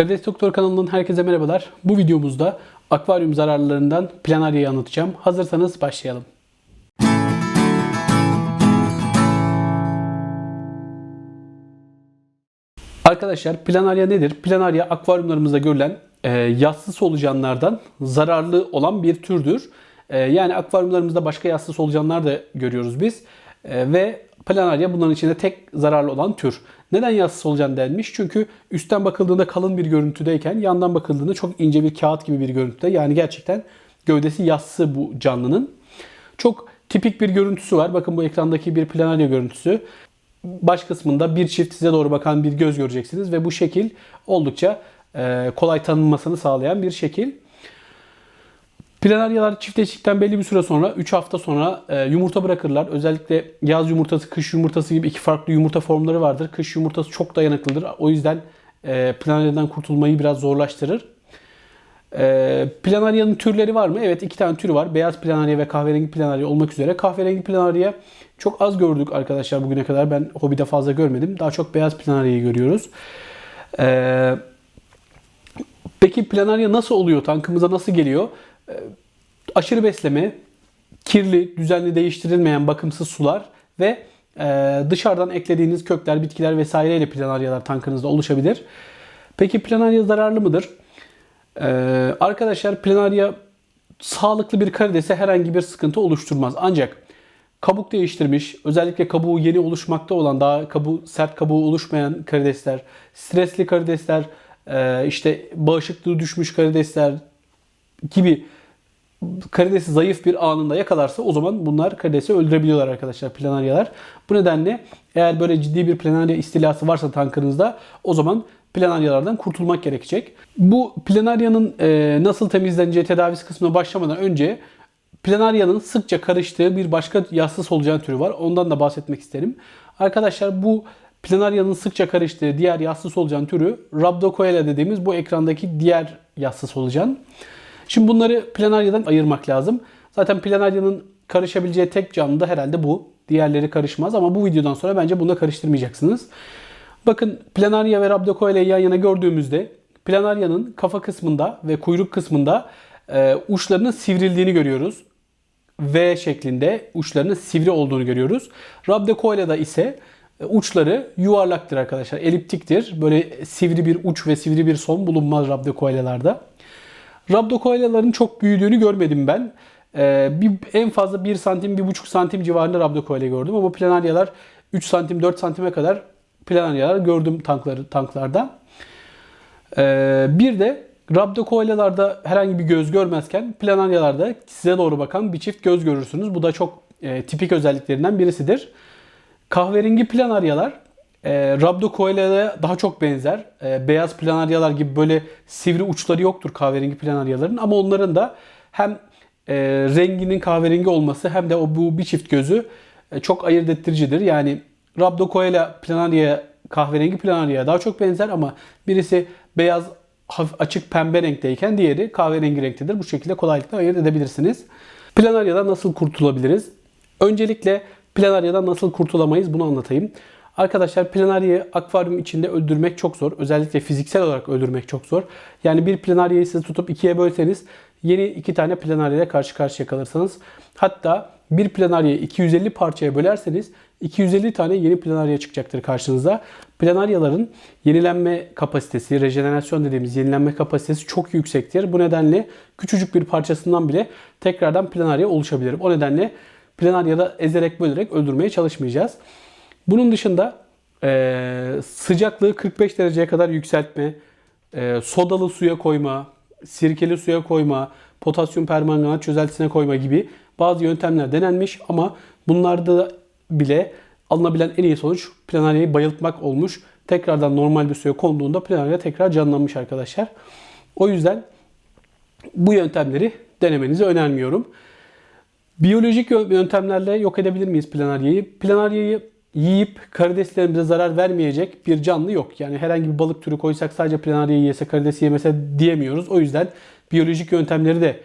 Karides Doktor kanalından herkese merhabalar. Bu videomuzda akvaryum zararlarından planaryayı anlatacağım. Hazırsanız başlayalım. Arkadaşlar planarya nedir? Planarya akvaryumlarımızda görülen e, yassı solucanlardan zararlı olan bir türdür. E, yani akvaryumlarımızda başka yassı solucanlar da görüyoruz biz. E, ve planarya bunların içinde tek zararlı olan tür. Neden yassı solucan denmiş? Çünkü üstten bakıldığında kalın bir görüntüdeyken yandan bakıldığında çok ince bir kağıt gibi bir görüntüde. Yani gerçekten gövdesi yassı bu canlının. Çok tipik bir görüntüsü var. Bakın bu ekrandaki bir planarya görüntüsü. Baş kısmında bir çift size doğru bakan bir göz göreceksiniz ve bu şekil oldukça e, kolay tanınmasını sağlayan bir şekil. Planaryalar çiftleştikten belli bir süre sonra 3 hafta sonra e, yumurta bırakırlar. Özellikle yaz yumurtası, kış yumurtası gibi iki farklı yumurta formları vardır. Kış yumurtası çok dayanıklıdır. O yüzden e, planaryadan kurtulmayı biraz zorlaştırır. E, planaryanın türleri var mı? Evet iki tane türü var. Beyaz planarya ve kahverengi planarya olmak üzere. Kahverengi planarya çok az gördük arkadaşlar bugüne kadar. Ben hobide fazla görmedim. Daha çok beyaz planaryayı görüyoruz. Eee Peki planarya nasıl oluyor? Tankımıza nasıl geliyor? Ee, aşırı besleme, kirli, düzenli değiştirilmeyen bakımsız sular ve e, dışarıdan eklediğiniz kökler, bitkiler vesaireyle planaryalar tankınızda oluşabilir. Peki planarya zararlı mıdır? Ee, arkadaşlar planarya sağlıklı bir karidese herhangi bir sıkıntı oluşturmaz. Ancak kabuk değiştirmiş, özellikle kabuğu yeni oluşmakta olan, daha kabuğu, sert kabuğu oluşmayan karidesler, stresli karidesler, e, işte bağışıklığı düşmüş karidesler gibi karidesi zayıf bir anında yakalarsa o zaman bunlar karidesi öldürebiliyorlar arkadaşlar planaryalar. Bu nedenle eğer böyle ciddi bir planarya istilası varsa tankınızda o zaman planaryalardan kurtulmak gerekecek. Bu planaryanın e, nasıl temizleneceği tedavisi kısmına başlamadan önce planaryanın sıkça karıştığı bir başka yassı solucan türü var. Ondan da bahsetmek isterim. Arkadaşlar bu planaryanın sıkça karıştığı diğer yassı solucan türü Rhabdocoela dediğimiz bu ekrandaki diğer yassı solucan. Şimdi bunları planaryadan ayırmak lazım. Zaten planaryanın karışabileceği tek canlı da herhalde bu. Diğerleri karışmaz ama bu videodan sonra bence bunu da karıştırmayacaksınız. Bakın planarya ve Rhabdocoela'yı yan yana gördüğümüzde planaryanın kafa kısmında ve kuyruk kısmında e, uçlarının sivrildiğini görüyoruz. V şeklinde uçlarının sivri olduğunu görüyoruz. Rhabdocoela'da ise e, uçları yuvarlaktır arkadaşlar. Eliptiktir. Böyle sivri bir uç ve sivri bir son bulunmaz Rhabdocoela'larda. Rhabdocoela'ların çok büyüdüğünü görmedim ben. Ee, bir, en fazla 1 santim, 1,5 santim civarında Rhabdocoela gördüm ama planaryalar 3 santim, 4 santime kadar planaryalar gördüm tankları, tanklarda. Ee, bir de Rhabdocoela'larda herhangi bir göz görmezken planaryalarda size doğru bakan bir çift göz görürsünüz. Bu da çok e, tipik özelliklerinden birisidir. Kahverengi planaryalar e, Rhabdocoela'ya daha çok benzer. E, beyaz planaryalar gibi böyle sivri uçları yoktur kahverengi planaryaların ama onların da hem e, renginin kahverengi olması hem de o bu bir çift gözü e, çok ayırt ettiricidir. Yani Rhabdocoela planaryaya kahverengi planaryaya daha çok benzer ama birisi beyaz hafif açık pembe renkteyken diğeri kahverengi renktedir. Bu şekilde kolaylıkla ayırt edebilirsiniz. Planaryadan nasıl kurtulabiliriz? Öncelikle planaryadan nasıl kurtulamayız bunu anlatayım. Arkadaşlar planaryayı akvaryum içinde öldürmek çok zor. Özellikle fiziksel olarak öldürmek çok zor. Yani bir planaryayı siz tutup ikiye bölseniz yeni iki tane planaryayla karşı karşıya kalırsanız hatta bir planaryayı 250 parçaya bölerseniz 250 tane yeni planarya çıkacaktır karşınıza. Planaryaların yenilenme kapasitesi, rejenerasyon dediğimiz yenilenme kapasitesi çok yüksektir. Bu nedenle küçücük bir parçasından bile tekrardan planarya oluşabilir. O nedenle planaryada ezerek bölerek öldürmeye çalışmayacağız. Bunun dışında e, sıcaklığı 45 dereceye kadar yükseltme, e, sodalı suya koyma, sirkeli suya koyma, potasyum permanganat çözeltisine koyma gibi bazı yöntemler denenmiş ama bunlarda bile alınabilen en iyi sonuç planaryayı bayıltmak olmuş. Tekrardan normal bir suya konduğunda planarya tekrar canlanmış arkadaşlar. O yüzden bu yöntemleri denemenizi önermiyorum. Biyolojik yöntemlerle yok edebilir miyiz planaryayı? Planaryayı yiyip karideslerimize zarar vermeyecek bir canlı yok. Yani herhangi bir balık türü koysak sadece planaryayı yese karidesi yemese diyemiyoruz. O yüzden biyolojik yöntemleri de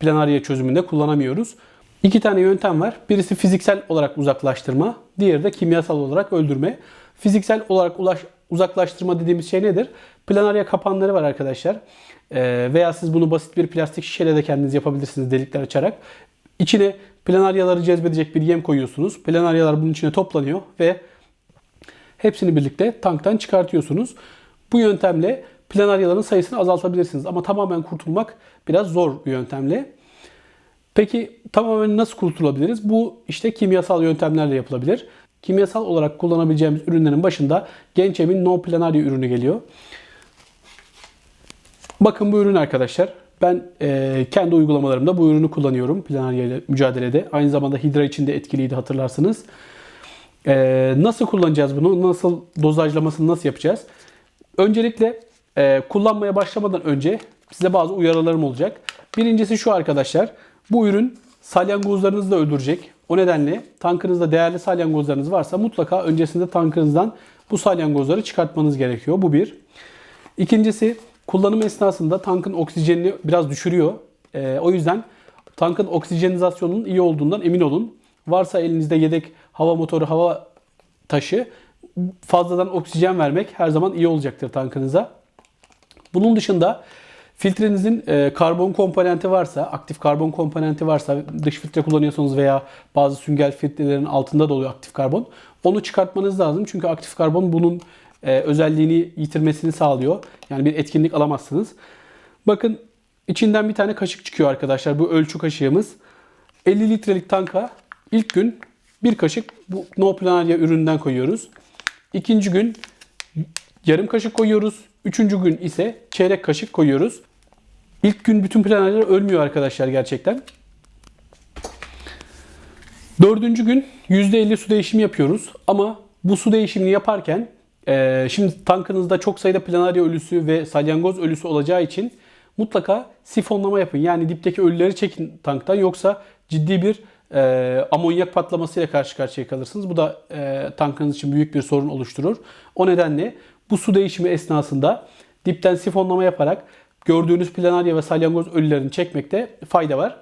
planarya çözümünde kullanamıyoruz. İki tane yöntem var. Birisi fiziksel olarak uzaklaştırma, diğeri de kimyasal olarak öldürme. Fiziksel olarak ulaş, uzaklaştırma dediğimiz şey nedir? Planarya kapanları var arkadaşlar. Ee, veya siz bunu basit bir plastik şişeyle de kendiniz yapabilirsiniz delikler açarak. İçine planaryaları cezbedecek bir yem koyuyorsunuz. Planaryalar bunun içine toplanıyor ve hepsini birlikte tanktan çıkartıyorsunuz. Bu yöntemle planaryaların sayısını azaltabilirsiniz. Ama tamamen kurtulmak biraz zor bir yöntemle. Peki tamamen nasıl kurtulabiliriz? Bu işte kimyasal yöntemlerle yapılabilir. Kimyasal olarak kullanabileceğimiz ürünlerin başında Gençem'in No Planaria ürünü geliyor. Bakın bu ürün arkadaşlar. Ben e, kendi uygulamalarımda bu ürünü kullanıyorum Planaria ile mücadelede. Aynı zamanda Hidra için de etkiliydi hatırlarsınız. E, nasıl kullanacağız bunu? Nasıl dozajlamasını nasıl yapacağız? Öncelikle e, kullanmaya başlamadan önce size bazı uyarılarım olacak. Birincisi şu arkadaşlar. Bu ürün salyangozlarınızı da öldürecek. O nedenle tankınızda değerli salyangozlarınız varsa mutlaka öncesinde tankınızdan bu salyangozları çıkartmanız gerekiyor. Bu bir. İkincisi kullanım esnasında tankın oksijenini biraz düşürüyor. Ee, o yüzden tankın oksijenizasyonunun iyi olduğundan emin olun. Varsa elinizde yedek hava motoru, hava taşı fazladan oksijen vermek her zaman iyi olacaktır tankınıza. Bunun dışında filtrenizin e, karbon komponenti varsa, aktif karbon komponenti varsa, dış filtre kullanıyorsanız veya bazı sünger filtrelerin altında da oluyor aktif karbon. Onu çıkartmanız lazım. Çünkü aktif karbon bunun e, özelliğini yitirmesini sağlıyor. Yani bir etkinlik alamazsınız. Bakın içinden bir tane kaşık çıkıyor arkadaşlar. Bu ölçü kaşığımız. 50 litrelik tanka ilk gün bir kaşık bu No Planaria üründen koyuyoruz. İkinci gün yarım kaşık koyuyoruz. Üçüncü gün ise çeyrek kaşık koyuyoruz. İlk gün bütün planaryalar ölmüyor arkadaşlar gerçekten. Dördüncü gün %50 su değişimi yapıyoruz. Ama bu su değişimini yaparken e, şimdi tankınızda çok sayıda planarya ölüsü ve salyangoz ölüsü olacağı için mutlaka sifonlama yapın. Yani dipteki ölüleri çekin tanktan yoksa ciddi bir e, amonyak patlamasıyla karşı karşıya kalırsınız. Bu da e, tankınız için büyük bir sorun oluşturur. O nedenle bu su değişimi esnasında dipten sifonlama yaparak gördüğünüz planarya ve salyangoz ölülerini çekmekte fayda var.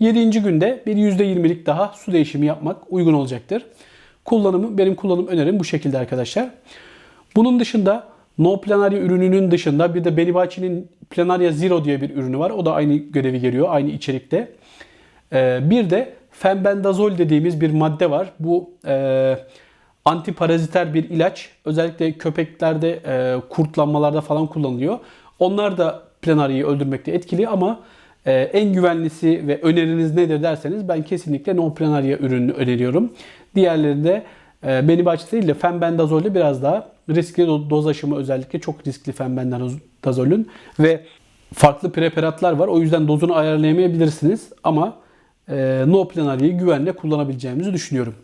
7. günde bir %20'lik daha su değişimi yapmak uygun olacaktır. Kullanımı, benim kullanım önerim bu şekilde arkadaşlar. Bunun dışında No Planaria ürününün dışında bir de Benibachi'nin Planaria Zero diye bir ürünü var. O da aynı görevi görüyor, aynı içerikte. Ee, bir de fenbendazol dediğimiz bir madde var. Bu e, antiparaziter bir ilaç. Özellikle köpeklerde, e, kurtlanmalarda falan kullanılıyor. Onlar da planariyi öldürmekte etkili ama e, en güvenlisi ve öneriniz nedir derseniz ben kesinlikle no planaria ürününü öneriyorum. Diğerleri de e, benim açı değil de fenbendazolü biraz daha riskli doz aşımı özellikle çok riskli fenbendazolün ve farklı preparatlar var. O yüzden dozunu ayarlayamayabilirsiniz ama e, no planariyi güvenle kullanabileceğimizi düşünüyorum.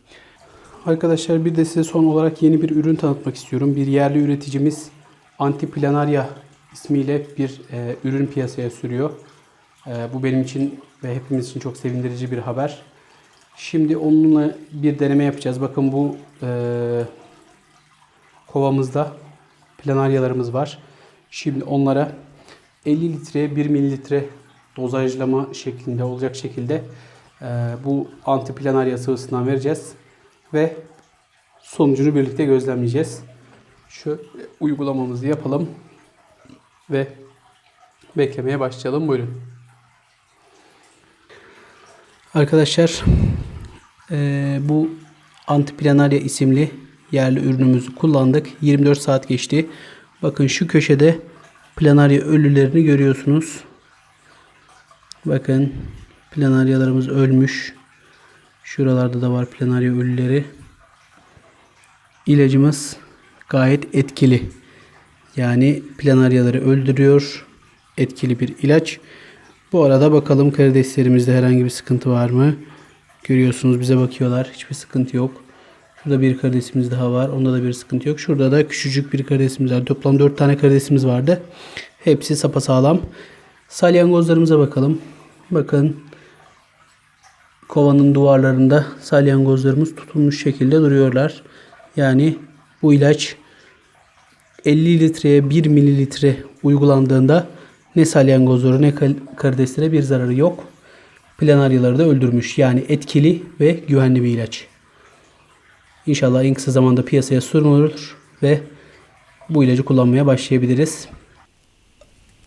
Arkadaşlar bir de size son olarak yeni bir ürün tanıtmak istiyorum. Bir yerli üreticimiz Antiplanaria ismiyle bir e, ürün piyasaya sürüyor. E, bu benim için ve hepimiz için çok sevindirici bir haber. Şimdi onunla bir deneme yapacağız. Bakın bu e, kovamızda planaryalarımız var. Şimdi onlara 50 litreye 1 mililitre dozajlama şeklinde olacak şekilde e, bu antiplanarya sıvısından vereceğiz ve sonucunu birlikte gözlemleyeceğiz. Şu uygulamamızı yapalım ve beklemeye başlayalım. Buyurun. Arkadaşlar e, bu Antiplanarya isimli yerli ürünümüzü kullandık. 24 saat geçti. Bakın şu köşede planarya ölülerini görüyorsunuz. Bakın planaryalarımız ölmüş. Şuralarda da var planarya ölüleri. İlacımız gayet etkili. Yani planaryaları öldürüyor. Etkili bir ilaç. Bu arada bakalım karideslerimizde herhangi bir sıkıntı var mı? Görüyorsunuz bize bakıyorlar. Hiçbir sıkıntı yok. Şurada bir karidesimiz daha var. Onda da bir sıkıntı yok. Şurada da küçücük bir karidesimiz var. Toplam 4 tane karidesimiz vardı. Hepsi sapasağlam. Salyangozlarımıza bakalım. Bakın kovanın duvarlarında salyangozlarımız tutulmuş şekilde duruyorlar. Yani bu ilaç 50 litreye 1 mililitre uygulandığında ne salyangozları ne karideslere bir zararı yok. Planaryaları da öldürmüş. Yani etkili ve güvenli bir ilaç. İnşallah en kısa zamanda piyasaya sunulur ve bu ilacı kullanmaya başlayabiliriz.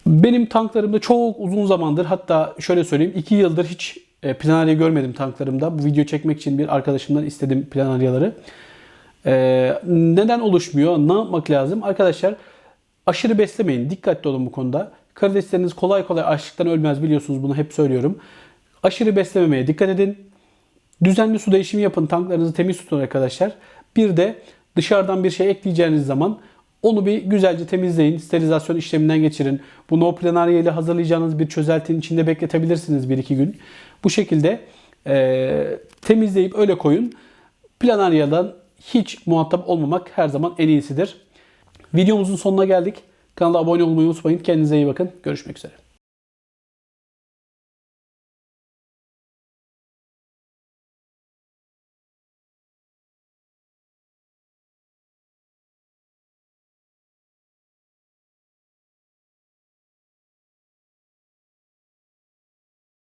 Benim tanklarımda çok uzun zamandır hatta şöyle söyleyeyim 2 yıldır hiç e, planarya görmedim tanklarımda. Bu video çekmek için bir arkadaşımdan istedim planaryaları. Ee, neden oluşmuyor? Ne yapmak lazım? Arkadaşlar aşırı beslemeyin. Dikkatli olun bu konuda. Karidesleriniz kolay kolay açlıktan ölmez biliyorsunuz bunu hep söylüyorum. Aşırı beslememeye dikkat edin. Düzenli su değişimi yapın. Tanklarınızı temiz tutun arkadaşlar. Bir de dışarıdan bir şey ekleyeceğiniz zaman onu bir güzelce temizleyin. Sterilizasyon işleminden geçirin. Bu no planarya ile hazırlayacağınız bir çözeltinin içinde bekletebilirsiniz 1-2 gün. Bu şekilde e, temizleyip öyle koyun. Planaryadan hiç muhatap olmamak her zaman en iyisidir. Videomuzun sonuna geldik. Kanala abone olmayı unutmayın. Kendinize iyi bakın. Görüşmek üzere.